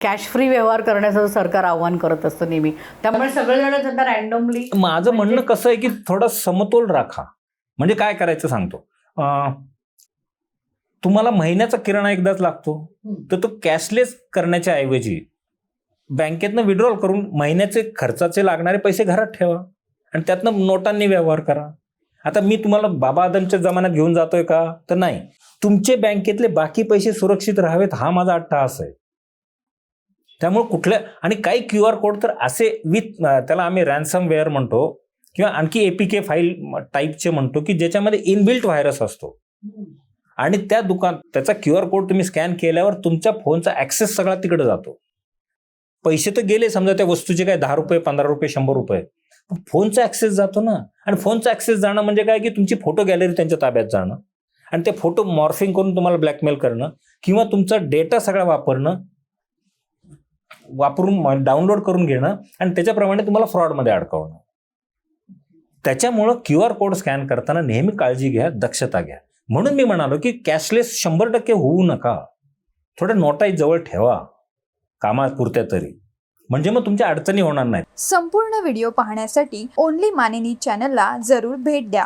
Cash free व्यवहार करण्याचं सरकार आव्हान करत असतं नेहमी. त्यामुळे सगळेजण त्यांना रॅन्डमली माझं म्हणणं कसं आहे की थोडा समतोल राखा. म्हणजे काय करायचं सांगतो. तुम्हाला महिन्याचा किराणा एकदाच लागतो. तर तो कॅशलेस करण्याच्या ऐवजी बँकेतनं विड्रॉल करून महिन्याचे खर्चाचे लागणारे पैसे घरात ठेवा. आणि त्यातनं नोटांनी व्यवहार करा. आता मी तुम्हाला बाबा आदमच्या जमान्यात घेऊन जातोय का? तर नाही. तुमचे बँकेतले बाकी पैसे सुरक्षित राहावेत हा माझा अट्टहास आहे. त्यामुळे कुठल्या आणि काही क्यू आर कोड तर असे विथ त्याला आम्ही रॅन्सम वेअर म्हणतो किंवा आणखी एपीके फाईल टाईपचे म्हणतो की ज्याच्यामध्ये इनबिल्ट व्हायरस असतो. आणि त्या दुकान त्याचा क्यू आर कोड तुम्ही स्कॅन केल्यावर तुमच्या फोनचा ॲक्सेस सगळा तिकडे जातो. पैसे तर गेले समजा त्या वस्तूचे काय दहा रुपये पंधरा रुपये शंभर रुपये. पण फोनचा ॲक्सेस जातो ना. आणि फोनचा ॲक्सेस जाणं म्हणजे काय की तुमची फोटो गॅलरी त्यांच्या ताब्यात जाणं. आणि ते फोटो मॉर्फिंग करून तुम्हाला ब्लॅकमेल करणं किंवा तुमचा डेटा सगळा वापरणं वापरून डाउनलोड करून घेणं आणि त्याच्याप्रमाणे तुम्हाला फ्रॉडमध्ये अडकवणं. त्याच्यामुळं क्यू आर कोड स्कॅन करताना नेहमी काळजी घ्या दक्षता घ्या. म्हणून मी म्हणालो की कॅशलेस शंभर टक्के होऊ नका. थोड्या नोटाही जवळ ठेवा. कामापुरत्या तरी. म्हणजे मग तुमच्या अडचणी होणार नाहीत. संपूर्ण व्हिडिओ पाहण्यासाठी ओनली मानिनी चॅनलला जरूर भेट द्या.